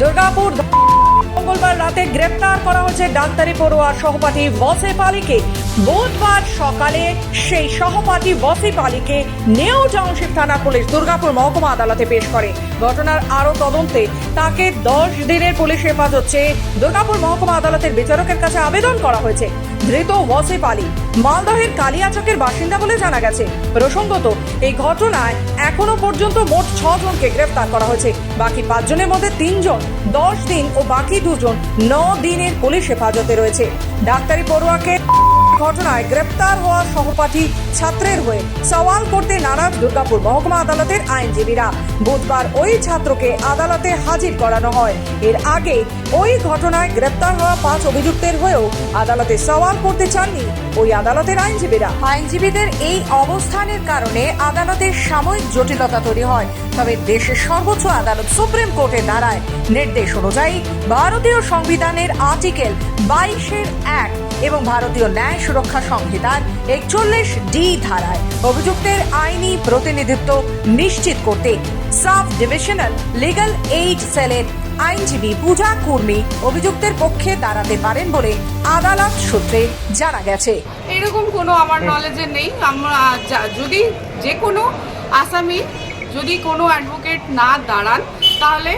দুর্গাপুর মঙ্গলবার রাতে গ্রেপ্তার করা হয়েছে ডাক্তারি পড়ুয়ার সহপাঠী ওয়াসিফ আলীকে বুধবার সকালে সেই সহপাঠী ওয়াসিফ আলীকে নিউ টাউনশিপ থানা পুলিশ দুর্গাপুর মহকুমা আদালতে পেশ করে। ঘটনার আরও তদন্তে তাকে দশ দিনের পুলিশ হেফাজত চেয়ে দুর্গাপুর মহকুমা আদালতের বিচারকের কাছে আবেদন করা হয়েছে। ধৃত ওয়াসিফ আলী। মালদহের কালিয়াচকের বাসিন্দা বলে জানা গেছে। প্রসঙ্গত, এই ঘটনায় এখনও পর্যন্ত মোট ছজনকে গ্রেফতার করা হয়েছে। বাকি পাঁচজনের মধ্যে তিনজন দশ দিন ও বাকি দুজন ন দিনের পুলিশ হেফাজতে রয়েছে। ডাক্তারি পড়ুয়াকে ঘটনায় গ্রেপ্তার হওয়া সহপাঠী ছাত্রের হয়ে সওয়াল করতে নারাজ দুর্গাপুর মহকুমা আদালতের আইনজীবীরা। বুধবার ওই ছাত্রকে আদালতে হাজির করানো হয়। এর আগে ওই ঘটনায় গ্রেপ্তার হওয়া পাঁচ অভিযুক্তের হয়েও আদালতে সওয়াল করতে চাননি ওই আদালতের আইনজীবীরা। আইনজীবীদের এই অবস্থানের কারণে আদালতের সাময়িক জটিলতা তৈরি হয়। তবে দেশের সর্বোচ্চ আদালত সুপ্রিম কোর্টে দাঁড়ায়। নির্দেশ অনুযায়ী ভারতীয় সংবিধানের আর্টিকেল বাইশের এক এবং ভারতীয় ন্যায় সুরক্ষা সংহিতার একচল্লিশ ডি ধারায় অভিযুক্তের আইনি প্রতিনিধিত্ব নিশ্চিত করতে সাব ডিভিশনাল লিগ্যাল এইড সেলের আইনজীবী পূজা কুর্মি অভিযুক্তের পক্ষে দাঁড়াতে পারেন বলে আদালত সূত্রে জানা গেছে। এরকম কোনো আমার নলেজে নেই। আমরা যদি যে কোনো আসামি যদি কোনো অ্যাডভোকেট না দাঁড়ান, তাহলে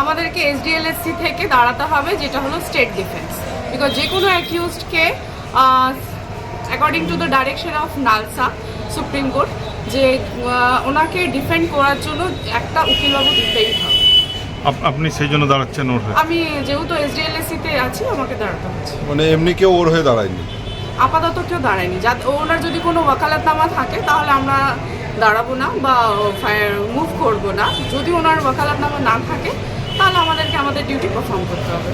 আমাদেরকে এসডিএলএসসি থেকে দাঁড়াতে হবে, যেটা হলো স্টেট ডিফেন্স বিকজ যে কোনো অ্যাকিউজডকে according to the direction of NALSA supreme court যে ওনাকে ডিফেন্ড করার জন্য একটা উকিলবাবু দিতেই হবে। আপ- আপনি সেই জন্য দাঁড়াচ্ছেন ওর আমি যেহেতু এসডিএলএসসিতে আছি আমাকে দাঁড়াতে হচ্ছে। মানে এমনি কেউ ওর হয়ে দাঁড়ায়নি? আপাতত কেউ দাঁড়ায়নি। যা ওনার যদি কোনো ওয়াকালাতনামা থাকে তাহলে আমরা দাঁড়াবো না বা ফায়ার মুভ করব না। যদি ওনার ওয়াকালাতনামা না থাকে তাহলে আমাদেরকে আমাদের ডিউটি পারফর্ম করতে হবে।